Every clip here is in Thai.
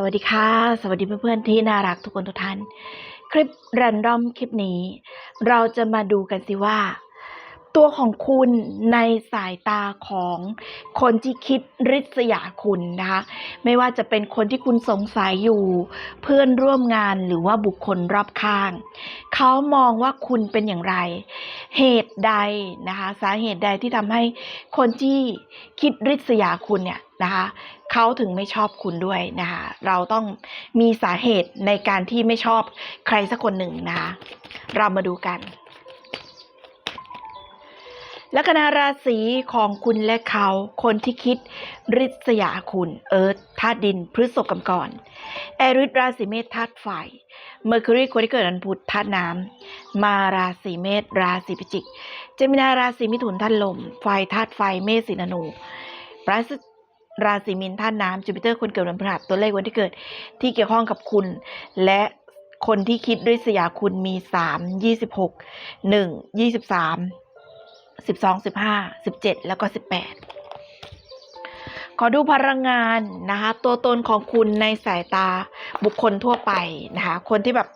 สวัสดีค่ะ สวัสดีเพื่อนๆที่น่ารักทุกคนทุกท่าน คลิปแรนดอมคลิปนี้ เราจะมาดูกันสิว่า ตัวของคุณในสายตาของคนที่คิดริษยาคุณนะคะไม่ว่าจะเป็นคนที่คุณสงสัยอยู่ เพื่อนร่วมงานหรือว่าบุคคลรอบข้าง เขามองว่าคุณเป็นอย่างไร เหตุใดนะคะสาเหตุใดที่ทำให้คนที่คิดริษยาคุณเนี่ยนะคะเขาถึงไม่ชอบคุณด้วยนะคะเราต้องมีสาเหตุในการที่ไม่ชอบใครสักคนหนึ่งนะคะเรามาดูกัน ลัคนาราศีของคุณและเขา คนที่คิดริษยาคุณ เอิร์ธธาตุดินพฤษภกำกรแอริสราศีเมษธาตุไฟเมอร์คิวรีคนที่เกิดวันพุธธาตุน้ำมาราศีเมษราศีพิจิก เจมินาราศีมิถุนธาตุลม ไฟธาตุไฟเมษสีธนูราศราศีมินธาตุน้ำจูปิเตอร์คนเกิดวันพฤหัสตัวเลขวันที่เกิดที่เกี่ยวข้องกับคุณ และคนที่คิดริษยสยาคุณมีสามยี่ สิบหกหนึ่งยี่สิบสามสิบสองสิบห้าสิบเจ็ดแล้วก็สิบแปดขอดูพลังงานนะคะ ตัวตนของคุณในสายตาบุคคลทั่วไปนะคะ คนที่แบบ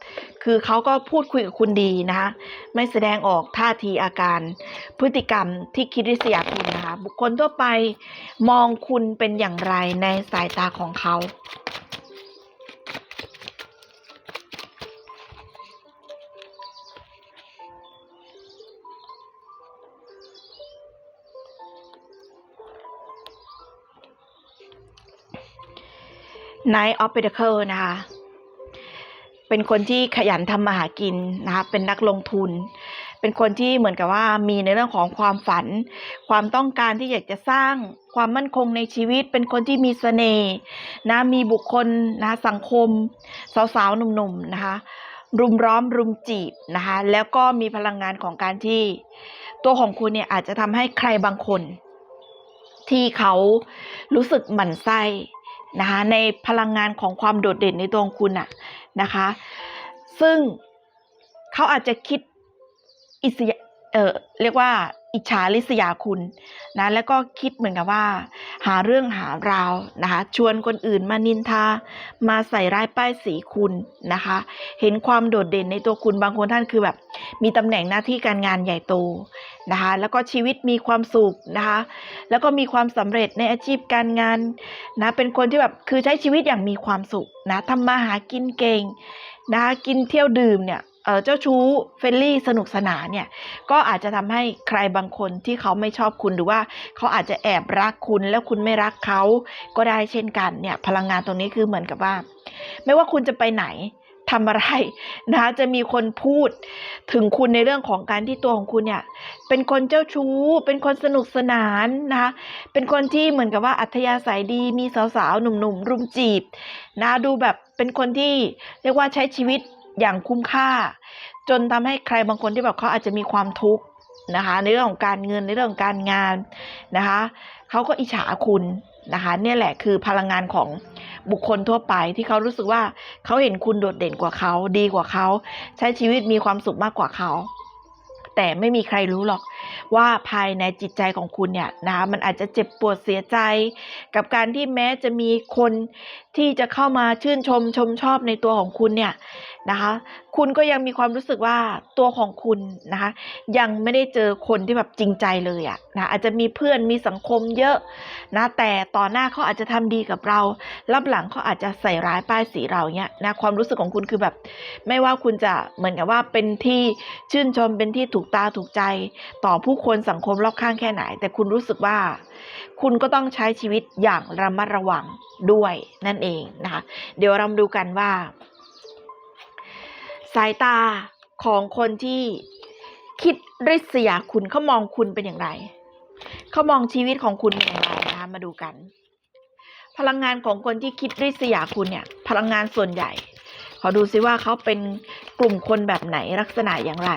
คือเขาก็พูดคุยกับคุณดีนะคะ ไม่แสดงออกท่าทีอาการ พฤติกรรมที่คิดริษยาคุณนะคะ บุคคลทั่วไปมองคุณเป็นอย่างไรในสายตาของเขา Night of Pentacle นะคะ เป็นคนที่ขยันทำมาหากินนะคะ เป็นนักลงทุน เป็นคนที่เหมือนกับว่ามีในเรื่องของความฝัน ความต้องการที่อยากจะสร้างความมั่นคงในชีวิต เป็นคนที่มีเสน่ห์นะ มีบุคคลนะสังคม สาวๆ หนุ่มๆ นะคะ รุมร้อมรุมจีบนะคะ แล้วก็มีพลังงานของการที่ ตัวของคุณเนี่ยอาจจะทำให้ใครบางคน ที่เขารู้สึกหมั่นไส้ นะคะในพลังงานของความโดดเด่นในตัวของคุณอะนะคะ ซึ่งเขาอาจจะคิดอิสยเออเรียกว่า อิจฉาริษยาคุณนะแล้วก็คิดเหมือนกับว่า หาเรื่องหาราวนะคะ ชวนคนอื่นมานินทา มาใส่ร้ายป้ายสีคุณนะคะ เห็นความโดดเด่นในตัวคุณบางคนท่านคือแบบ มีตำแหน่งหน้าที่การงานใหญ่โตนะคะ แล้วก็ชีวิตมีความสุขนะคะ แล้วก็มีความสำเร็จในอาชีพการงานนะเป็นคนที่แบบคือใช้ชีวิตอย่างมีความสุขนะทำมาหากินเก่งนะะกินเที่ยวดื่มเนี่ย เจ้าชู้เฟรนลี่สนุกสนานเนี่ยก็อาจจะทำให้ใครบางคนที่เขาไม่ชอบคุณหรือว่าเขาอาจจะแอบรักคุณแล้วคุณไม่รักเขาก็ได้เช่นกันเนี่ยพลังงานตรงนี้คือเหมือนกับว่า ไม่ว่าคุณจะไปไหนทำอะไรนะคะจะมีคนพูดถึงคุณในเรื่องของการที่ตัวของคุณเนี่ยเป็นคนเจ้าชู้ เป็นคนสนุกสนานนะคะเป็นคนที่เหมือนกับว่าอัธยาศัยดีมีสาวๆหนุ่มๆรุมจีบนะดูแบบเป็นคนที่เรียกว่าใช้ชีวิต อย่างคุ้มค่า จนทำให้ใครบางคนที่แบบเขาอาจจะมีความทุกข์นะคะในเรื่องของการเงินในเรื่องของการงานนะคะเขาก็อิจฉาคุณนะคะเนี่ยแหละคือพลังงานของบุคคลทั่วไปที่เขารู้สึกว่าเขาเห็นคุณโดดเด่นกว่าเขาดีกว่าเขา ใช้ชีวิตมีความสุขมากกว่าเขา แต่ไม่มีใครรู้หรอกว่าภายในจิตใจของคุณเนี่ยนะคะมันอาจจะเจ็บปวดเสียใจ กับการที่แม้จะมีคน ที่จะเข้ามาชื่นชมชมชอบในตัวของคุณเนี่ยนะคะ คุณก็ยังมีความรู้สึกว่าตัวของคุณนะคะ ยังไม่ได้เจอคนที่แบบจริงใจเลยอะนะอาจจะมีเพื่อนมีสังคมเยอะนะแต่ต่อหน้าเขาอาจจะทำดีกับเรารับหลังเขาอาจจะใส่ร้ายป้ายสีเราเนี่ยนะความรู้สึกของคุณคือแบบ ไม่ว่าคุณจะเหมือนกับว่าเป็นที่ชื่นชมเป็นที่ถูกตาถูกใจ ต่อผู้คนสังคมรอบข้างแค่ไหน แต่คุณรู้สึกว่า คุณก็ต้องใช้ชีวิตอย่างระมัดระวังด้วยนั่นเองนะคะ เดี๋ยวเรามาดูกันว่า สายตาของคนที่คิดริษยาคุณเขามองคุณเป็นอย่างไรเขามองชีวิตของคุณเป็นอย่างไรนะคะมาดูกัน พลังงานของคนที่คิดริษยาคุณเนี่ย พลังงานส่วนใหญ่ ขอดูซิว่าเขาเป็นกลุ่มคนแบบไหนลักษณะอย่างไร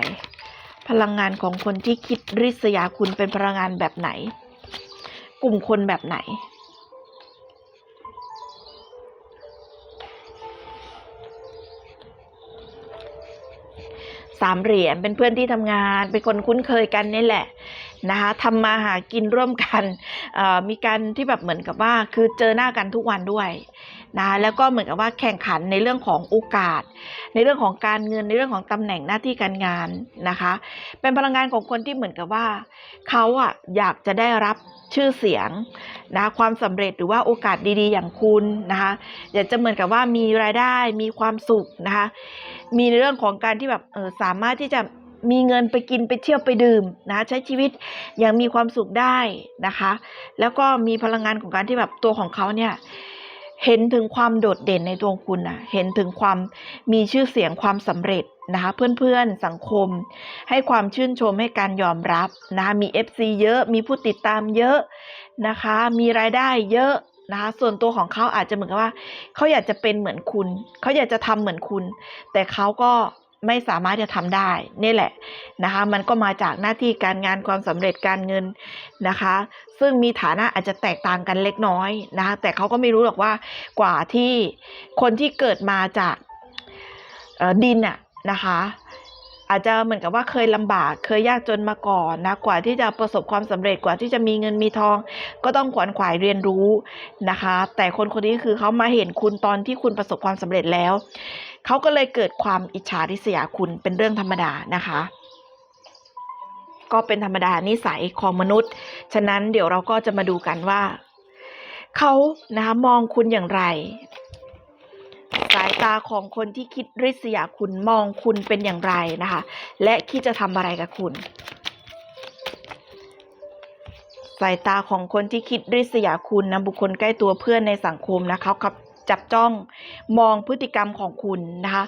พลังงานของคนที่คิดริษยาคุณเป็นพลังงานแบบไหน กลุ่มคนแบบไหนามเหรียญเป็นเพื่อนที่ทำงาน เป็นคนคุ้นเคยกันนี่แหละนะคะทำมาหากินร่วมกันมีการที่แบบเหมือนกับว่าคือเจอหน้ากันทุกวันด้วยนะแล้วก็เหมือนกับว่าแข่งขันในเรื่องของโอกาส ในเรื่องของการเงินในเรื่องของตำแหน่งหน้าที่การงานนะคะ เป็นพลังงานของคนที่เหมือนกับว่าเขาอะอยากจะได้รับชื่อเสียงนะความสำเร็จหรือว่าโอกาสดีๆ อย่างคุณนะคะอยากจะเหมือนกับว่ามีรายได้มีความสุขนะคะ มีในเรื่องของการที่แบบเออสามารถที่จะมีเงินไปกินไปเที่ยวไปดื่มนะใช้ชีวิตอย่างมีความสุขได้นะคะ แล้วก็มีพลังงานของการที่แบบตัวของเขาเนี่ยเห็นถึงความโดดเด่นในตัวคุณนะเห็นถึงความมีชื่อเสียงความสำเร็จนะคะเพื่อนๆสังคม ให้ความชื่นชมให้การยอมรับนะคะมี FC เยอะมีผู้ติดตามเยอะนะคะ มีรายได้เยอะ นะคะส่วนตัวของเขาอาจจะเหมือนกับว่าเขาอยากจะเป็นเหมือนคุณ เขาอยากจะทำเหมือนคุณ แต่เขาก็ไม่สามารถจะทำได้นี่แหละนะคะ มันก็มาจากหน้าที่การงานความสำเร็จการเงินนะคะ ซึ่งมีฐานะอาจจะแตกต่างกันเล็กน้อยนะคะแต่เขาก็ไม่รู้หรอกว่ากว่าที่คนที่เกิดมาจากดินอะนะคะ อาจจะเหมือนกับว่าเคยลำบากเคยยากจนมาก่อนนะกว่าที่จะประสบความสำเร็จกว่าที่จะมีเงินมีทอง ก็ต้องขวนขวายเรียนรู้นะคะ แต่คนคนนี้คือเขามาเห็นคุณตอนที่คุณประสบความสำเร็จแล้วเขาก็เลยเกิดความอิจฉาริษยาคุณเป็นเรื่องธรรมดานะคะ ก็เป็นธรรมดานิสัยของมนุษย์ ฉะนั้นเดี๋ยวเราก็จะมาดูกันว่าเขานะคะมองคุณอย่างไรายตาของคนที่คิดริษยาคุณมองคุณเป็นอย่างไรนะคะ และคิดจะทำอะไรกับคุณ สายตาของคนที่คิดริษยาคุณนะบุคคลใกล้ตัวเพื่อนในสังคมนะเขาขับจับจ้อง มองพฤติกรรมของคุณนะคะ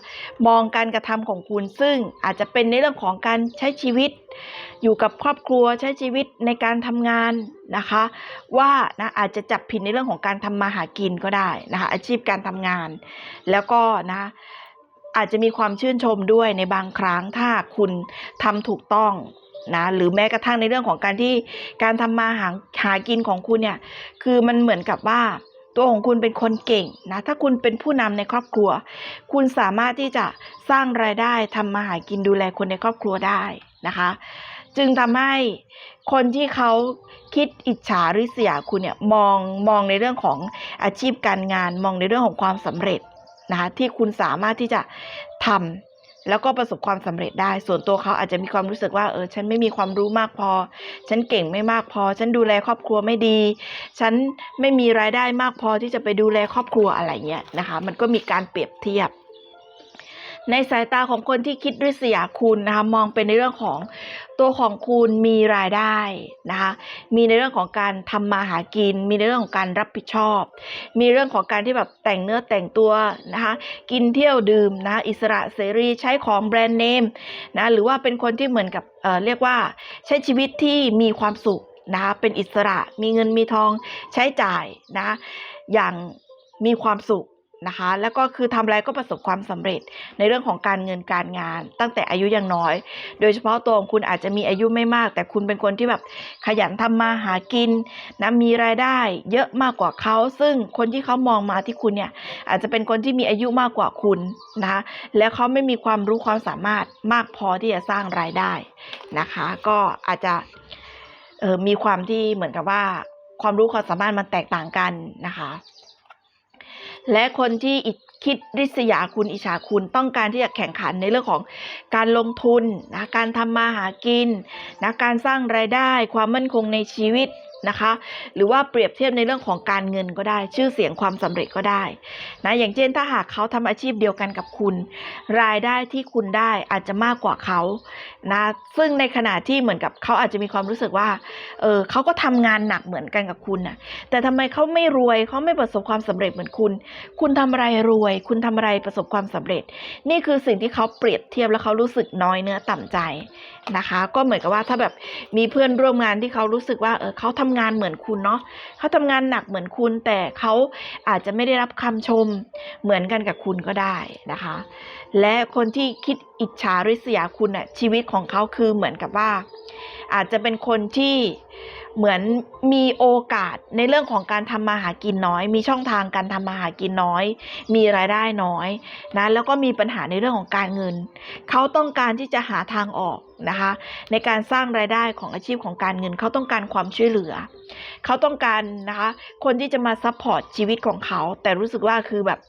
มองการกระทำของคุณซึ่งอาจจะเป็นในเรื่องของการใช้ชีวิต อยู่กับครอบครัวใช้ชีวิตในการทำงานนะคะ ว่านะอาจจะจับผิดในเรื่องของการทำมาหากินก็ได้นะคะอาชีพการทำงาน แล้วก็นะอาจจะมีความชื่นชมด้วยในบางครั้งถ้าคุณทำถูกต้องนะหรือแม้กระทั่งในเรื่องของการที่การทำมาหาหากินของคุณเนี่ยคือมันเหมือนกับว่า ตัวของคุณเป็นคนเก่งนะถ้าคุณเป็นผู้นำในครอบครัว คุณสามารถที่จะสร้างรายได้ทำมาหากินดูแลคนในครอบครัวได้นะคะ จึงทำให้คนที่เขาคิดอิจฉาริษยาคุณเนี่ยมองมองในเรื่องของอาชีพการงาน มองในเรื่องของความสำเร็จนะคะที่คุณสามารถที่จะทำ แล้วก็ประสบความสำเร็จได้ ส่วนตัวเขาอาจจะมีความรู้สึกว่าเออฉันไม่มีความรู้มากพอ ฉันเก่งไม่มากพอ ฉันดูแลครอบครัวไม่ดี ฉันไม่มีรายได้มากพอที่จะไปดูแลครอบครัวอะไรเงี้ยนะคะ มันก็มีการเปรียบเทียบ ในสายตาของคนที่คิดริษยาคุณนะคะมองเป็นในเรื่องของตัวของคุณมีรายได้นะคะมีในเรื่องของการทำมาหากิน มีในเรื่องของการรับผิดชอบ มีเรื่องของการที่แบบแต่งเนื้อแต่งตัวนะคะกินเที่ยวดื่มนะอิสระเสรีใช้ของแบรนด์เนมนะหรือว่าเป็นคนที่เหมือนกับเออเรียกว่าใช้ชีวิตที่มีความสุขนะคะเป็นอิสระมีเงินมีทองใช้จ่ายนะอย่างมีความสุข นะคะ แล้วก็คือทำอะไรก็ประสบความสำเร็จในเรื่องของการเงินการงาน ตั้งแต่อายุยังน้อย โดยเฉพาะตัวของคุณอาจจะมีอายุไม่มาก แต่คุณเป็นคนที่แบบขยันทำมาหากินนะมีรายได้เยอะมากกว่าเขา ซึ่งคนที่เขามองมาที่คุณเนี่ยอาจจะเป็นคนที่มีอายุมากกว่าคุณนะคะแล้วเขาไม่มีความรู้ความสามารถมากพอที่จะสร้างรายได้นะคะ ก็อาจจะเออมีความที่เหมือนกับว่าความรู้ความสามารถมันแตกต่างกันนะคะ และคนที่อิ คิดริษยาคุณอิจฉาคุณต้องการที่จะแข่งขันในเรื่องของการลงทุนนะการทำมาหากินนะการสร้างรายได้ความมั่นคงในชีวิตนะคะหรือว่าเปรียบเทียบในเรื่องของการเงินก็ได้ ชื่อเสียงความสำเร็จก็ได้นะอย่างเช่นถ้าหากเขาทำอาชีพเดียวกันกับคุณ รายได้ที่คุณได้อาจจะมากกว่าเขานะซึ่งในขณะที่เหมือนกับเขาอาจจะมีความรู้สึกว่าเออเขาก็ทำงานหนักเหมือนกันกับคุณน่ะแต่ทำไมเขาไม่รวยเขาไม่ประสบความสำเร็จเหมือนคุณ คุณทำอะไรรวย คุณทำอะไรประสบความสำเร็จ นี่คือสิ่งที่เขาเปรียบเทียบแล้วเขารู้สึกน้อยเนื้อต่ำใจนะคะ ก็เหมือนกับว่าถ้าแบบมีเพื่อนร่วมงานที่เขารู้สึกว่าเออเขาทำงานเหมือนคุณเนาะเขาทำงานหนักเหมือนคุณ แต่เขาอาจจะไม่ได้รับคำชมเหมือนกันกับคุณก็ได้นะคะ และคนที่คิดอิจฉาริษยาคุณน่ะชีวิตของเขาคือเหมือนกับว่า อาจจะเป็นคนที่ เหมือนมีโอกาสในเรื่องของการทำมาหากินน้อย มีช่องทางการทำมาหากินน้อย มีรายได้น้อยนะแล้วก็มีปัญหาในเรื่องของการเงิน เขาต้องการที่จะหาทางออก นะคะในการสร้างรายได้ของอาชีพของการเงินเขาต้องการความช่วยเหลือ เขาต้องการนะคะคนที่จะมาซัพพอร์ตชีวิตของเขา แต่รู้สึกว่าคือแบบ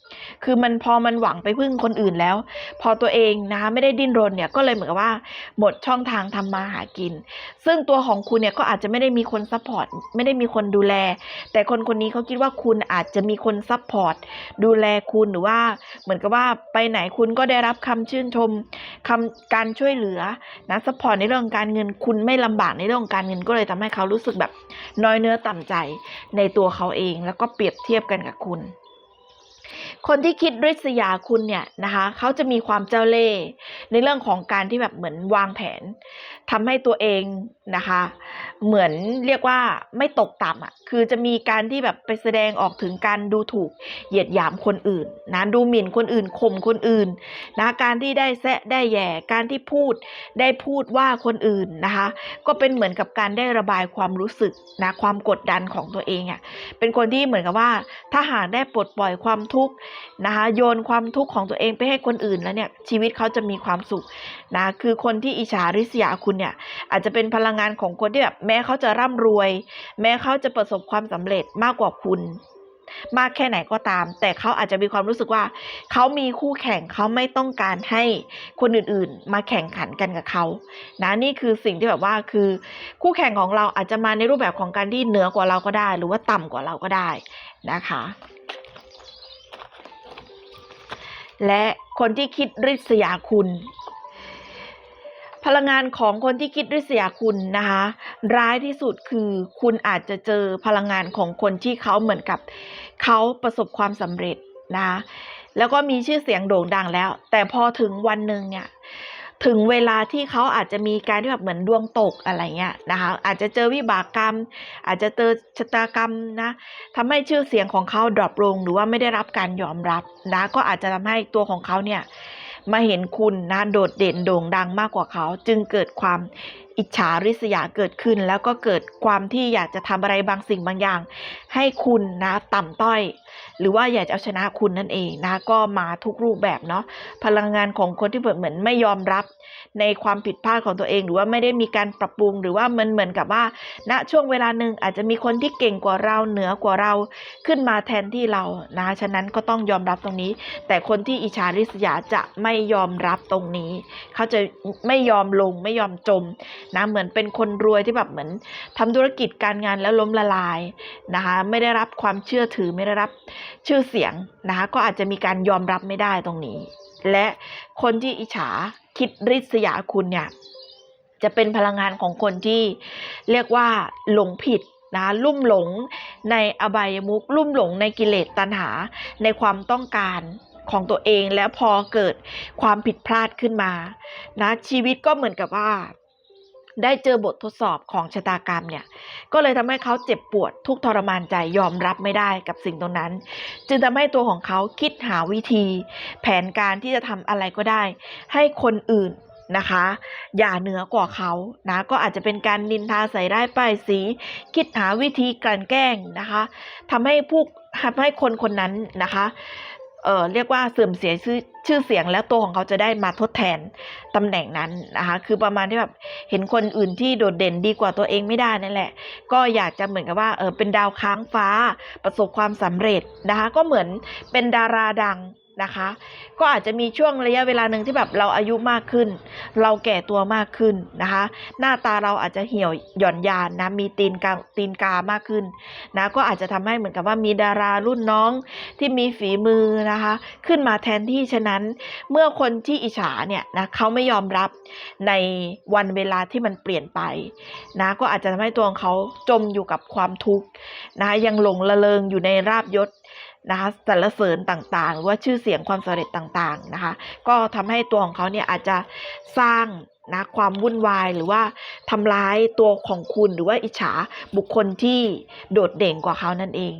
คือมันพอมันหวังไปพึ่งคนอื่นแล้ว พอตัวเองนะคะไม่ได้ดิ้นรนเนี่ยก็เลยเหมือนกับว่าหมดช่องทางทำมาหากิน ซึ่งตัวของคุณเนี่ยก็อาจจะไม่ได้มีคนซัพพอร์ตไม่ได้มีคนดูแล แต่คนคนนี้เขาคิดว่าคุณอาจจะมีคนซัพพอร์ตดูแลคุณหรือว่า เหมือนกับว่าไปไหนคุณก็ได้รับคำชื่นชมคำการช่วยเหลือนะซัพพอร์ตในเรื่องการเงินคุณไม่ลำบากในเรื่องของการเงินก็เลยทำให้เขารู้สึกแบบน้อยเนื้อต่ำใจในตัวเขาเอง แล้วก็เปรียบเทียบกันกับคุณ คนที่คิดริษยาคุณเนี่ยนะคะเขาจะมีความเจ้าเล่ห์ในเรื่องของการที่แบบเหมือนวางแผนทำให้ตัวเองนะคะ เหมือนเรียกว่าไม่ตกต่ำอะคือจะมีการที่แบบไปแสดงออกถึงการดูถูกเหยียดหยามคนอื่นนะดูหมิ่นคนอื่นข่มคนอื่นนะการที่ได้แซะได้แย่การที่พูดได้พูดว่าคนอื่นนะคะ ก็เป็นเหมือนกับการได้ระบายความรู้สึกนะความกดดันของตัวเองอะเป็นคนที่เหมือนกับว่าถ้าหากได้ปลดปล่อยความทุกข์นะคะโยนความทุกข์ของตัวเองไปให้คนอื่นแล้วเนี่ยชีวิตเขาจะมีความสุขนะคือคนที่อิจฉาริษยาคุณเนี่ยอาจจะเป็นพลังงานของคนที่แบบแม้เขาจะร่ำรวย แม้เขาจะประสบความสำเร็จมากกว่าคุณ มากแค่ไหนก็ตาม แต่เขาอาจจะมีความรู้สึกว่าเขามีคู่แข่งเขาไม่ต้องการให้คนอื่นๆ มาแข่งขันกันกับเขานะนี่คือสิ่งที่แบบว่าคือคู่แข่งของเราอาจจะมาในรูปแบบของการที่เหนือกว่าเราก็ได้ หรือว่าต่ำกว่าเราก็ได้นะคะ และคนที่คิดริษยาคุณ พลังงานของคนที่คิดริษยาคุณนะคะ ร้ายที่สุดคือคุณอาจจะเจอพลังงานของคนที่เขาเหมือนกับเขาประสบความสำเร็จนะะแล้วก็มีชื่อเสียงโด่งดังแล้ว แต่พอถึงวันหนึ่งเนี่ย ถึงเวลาที่เขาอาจจะมีการที่แบบเหมือนดวงตกอะไรเงี้ยนะคะอาจจะเจอวิบากกรรม อาจจะเจอชะตากรรมนะทำให้ชื่อเสียงของเขาดรอปลงหรือว่าไม่ได้รับการยอมรับนะก็อาจจะทำให้ตัวของเขาเนี่ยมาเห็นคุณนะโดดเด่นโด่งดังมากกว่าเขา จึงเกิดความ อิจฉาริษยาเกิดขึ้น แล้วก็เกิดความที่อยากจะทำอะไรบางสิ่งบางอย่าง ให้คุณนะต่ำต้อย หรือว่าอยากจะเอาชนะคุณนั่นเองนะก็มาทุกรูปแบบเนาะพลังงานของคนที่เหมือนไม่ยอมรับในความผิดพลาดของตัวเอง หรือว่าไม่ได้มีการปรับปรุง หรือว่ามันเหมือนกับว่าณช่วงเวลาหนึ่งอาจจะมีคนที่เก่งกว่าเราเหนือกว่าเราขึ้นมาแทนที่เรานะฉะนั้นก็ต้องยอมรับตรงนี้ แต่คนที่อิจฉาริษยาจะไม่ยอมรับตรงนี้ เขาจะไม่ยอมลงไม่ยอมจมนะเหมือนเป็นคนรวยที่แบบเหมือนทำธุรกิจการงานแล้วล้มละลายนะคะไม่ได้รับความเชื่อถือไม่ได้รับชื่อเสียงนะคะก็อาจจะมีการยอมรับไม่ได้ตรงนี้ และคนที่อิจฉาคิดริษยาคุณเนี่ยจะเป็นพลังงานของคนที่เรียกว่าหลงผิดนะลุ่มหลงในอบายมุกลุ่มหลงในกิเลสตัณหาในความต้องการของตัวเองแล้วพอเกิดความผิดพลาดขึ้นมานะชีวิตก็เหมือนกับว่า ได้เจอบททดสอบของชะตากรรมเนี่ย ก็เลยทำให้เขาเจ็บปวดทุกทรมานใจยอมรับไม่ได้กับสิ่งตรงนั้น จึงทำให้ตัวของเขาคิดหาวิธี แผนการที่จะทำอะไรก็ได้ ให้คนอื่นนะคะ อย่าเหนือกว่าเขานะก็อาจจะเป็นการนินทาใส่ได้ายป้ายสี คิดหาวิธีกลั่นแกล้งนะคะทำให้ผู้ทำให้คนคนนั้นนะคะ เอ่อเรียกว่าเสื่อมเสียชื่อชื่อเสียงแล้วตัวของเขาจะได้มาทดแทนตำแหน่งนั้นนะคะคือประมาณที่แบบเห็นคนอื่นที่โดดเด่นดีกว่าตัวเองไม่ได้นั่นแหละ ก็อยากจะเหมือนกับว่าเออเป็นดาวค้างฟ้าประสบความสำเร็จนะคะก็เหมือนเป็นดาราดัง นะคะ ก็อาจจะมีช่วงระยะเวลาหนึ่งที่แบบเราอายุมากขึ้น เราแก่ตัวมากขึ้นนะคะ หน้าตาเราอาจจะเหี่ยวหย่อนยานนะมีตีนกาตีนกามากขึ้นนะก็อาจจะทำให้เหมือนกับว่ามีดารารุ่นน้องที่มีฝีมือนะคะ ขึ้นมาแทนที่ฉะนั้น เมื่อคนที่อิจฉาเนี่ยนะเขาไม่ยอมรับในวันเวลาที่มันเปลี่ยนไปนะก็อาจจะทำให้ตัวของเขาจมอยู่กับความทุกข์นะคะยังหลงละเลงอยู่ในราบยศ นะคะสรรเสริญต่างๆ หรือว่าชื่อเสียงความสำเร็จต่างๆนะคะ ก็ทำให้ตัวของเขาเนี่ยอาจจะสร้างนะความวุ่นวายหรือว่าทำร้ายตัวของคุณหรือว่าอิจฉาบุคคลที่โดดเด่นกว่าเขานั่นเอง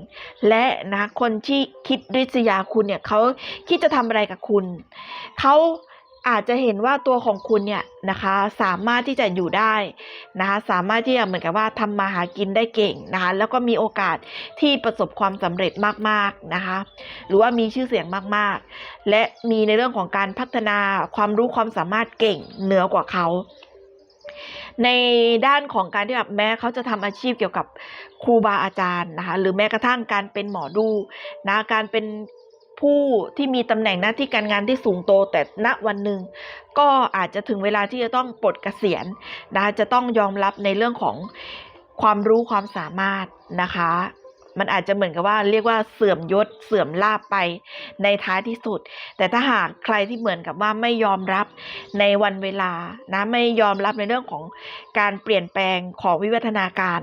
และนะคนที่คิดริษยาคุณเนี่ยเขาคิดจะทำอะไรกับคุณเขา อาจจะเห็นว่าตัวของคุณเนี่ยนะคะสามารถที่จะอยู่ได้นะคะสามารถที่จะเหมือนกับว่าทำมาหากินได้เก่งนะคะแล้วก็มีโอกาสที่ประสบความสำเร็จมากๆนะคะหรือว่ามีชื่อเสียงมากๆ และมีในเรื่องของการพัฒนาความรู้ความสามารถเก่งเหนือกว่าเขาในด้านของการที่แบบแม้เขาจะทำอาชีพเกี่ยวกับครูบาอาจารย์นะคะหรือแม้กระทั่งการเป็นหมอดูนะการเป็น ผู้ที่มีตำแหน่งหน้าที่การงานที่สูงโตแต่ณวันหนึ่งก็อาจจะถึงเวลาที่จะต้องปลดเกษียณนะคะจะต้องยอมรับในเรื่องของความรู้ความสามารถนะคะ มันอาจจะเหมือนกับว่าเรียกว่าเสื่อมยศเสื่อมลาบไปในท้ายที่สุด แต่ถ้าหากใครที่เหมือนกับว่าไม่ยอมรับในวันเวลานะไม่ยอมรับในเรื่องของการเปลี่ยนแปลงของวิวัฒนาการ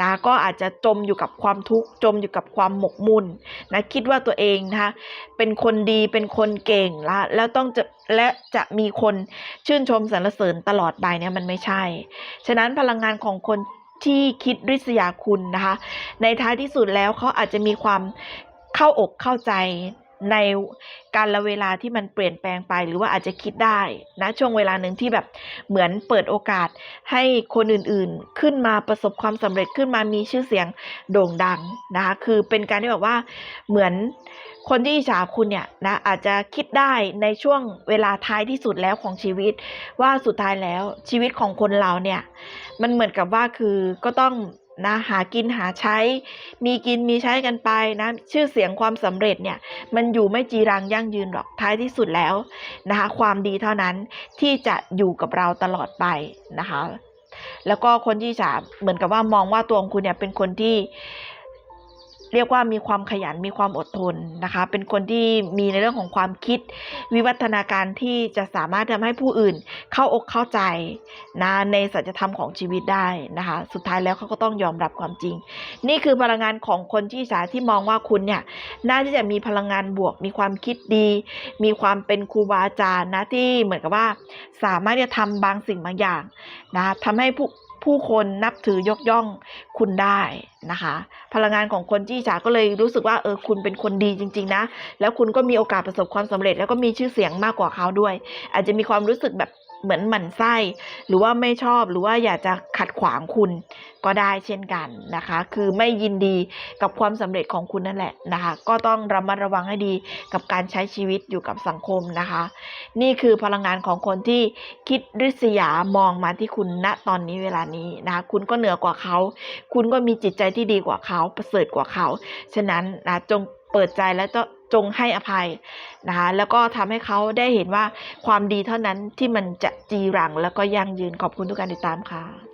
นะก็อาจจะจมอยู่กับความทุกข์จมอยู่กับความหมกมุ่นนะคิดว่าตัวเองนะคะเป็นคนดีเป็นคนเก่งละแล้วต้องจะและจะมีคนชื่นชมสรรเสริญตลอดไปเนี่ยมันไม่ใช่ ฉะนั้นพลังงานของคน ที่คิดริษยาคุณนะคะ ในท้ายที่สุดแล้วเขาอาจจะมีความเข้าอกเข้าใจ ในการละเวลาที่มันเปลี่ยนแปลงไปหรือว่าอาจจะคิดได้นะช่วงเวลาหนึ่งที่แบบเหมือนเปิดโอกาสให้คนอื่นๆขึ้นมาประสบความสำเร็จขึ้นมามีชื่อเสียงโด่งดังนะคะคือเป็นการที่แบบว่าเหมือนคนที่อิจฉาคุณเนี่ยนะอาจจะคิดได้ในช่วงเวลาท้ายที่สุดแล้วของชีวิต ว่าสุดท้ายแล้วชีวิตของคนเราเนี่ยมันเหมือนกับว่าคือก็ต้อง นะหากินหาใช้ มีกินมีใช้กันไปนะชื่อเสียงความสำเร็จเนี่ยมันอยู่ไม่จีรังยั่งยืนหรอกท้ายที่สุดแล้วนะคะความดีเท่านั้นที่จะอยู่กับเราตลอดไปนะคะ แล้วก็คนที่จะเหมือนกับว่ามองว่าตัวของคุณเนี่ยเป็นคนที่ เรียกว่ามีความขยันมีความอดทนนะคะ เป็นคนที่มีในเรื่องของความคิด วิวัฒนาการที่จะสามารถทำให้ผู้อื่นเข้าอกเข้าใจนะในสัจธรรมของชีวิตได้นะคะ สุดท้ายแล้วเขาก็ต้องยอมรับความจริง นี่คือพลังงานของคนที่สาที่มองว่าคุณเนี่ยน่าจะมีพลังงานบวก มีความคิดดี มีความเป็นครูบาอาจารย์นะที่เหมือนกับว่า สามารถจะทำบางสิ่งบางอย่างนะทำให้ผู้ ผู้คนนับถือยกย่องคุณได้นะคะ พลังงานของคนจี้จ๋าก็เลยรู้สึกว่าเออคุณเป็นคนดีจริง ๆ นะ แล้วคุณก็มีโอกาสประสบความสำเร็จ แล้วก็มีชื่อเสียงมากกว่าเขาด้วย อาจจะมีความรู้สึกแบบ เหมือนหมั่นไส้ หรือว่าไม่ชอบหรือว่าอยากจะขัดขวางคุณก็ได้เช่นกันนะคะ คือไม่ยินดีกับความสำเร็จของคุณนั่นแหละนะคะ ก็ต้องระมัดระวังให้ดีกับการใช้ชีวิตอยู่กับสังคมนะคะ นี่คือพลังงานของคนที่คิดริษยามองมาที่คุณณตอนนี้เวลานี้นะคะคุณก็เหนือกว่าเขา คุณก็มีจิตใจที่ดีกว่าเขาประเสริฐกว่าเขา ฉะนั้นนะจงเปิดใจและก็ จงให้อภัยนะคะแล้วก็ทำให้เขาได้เห็นว่าความดีเท่านั้นที่มันจะจีรังแล้วก็ยั่งยืนขอบคุณทุกการติดตามค่ะ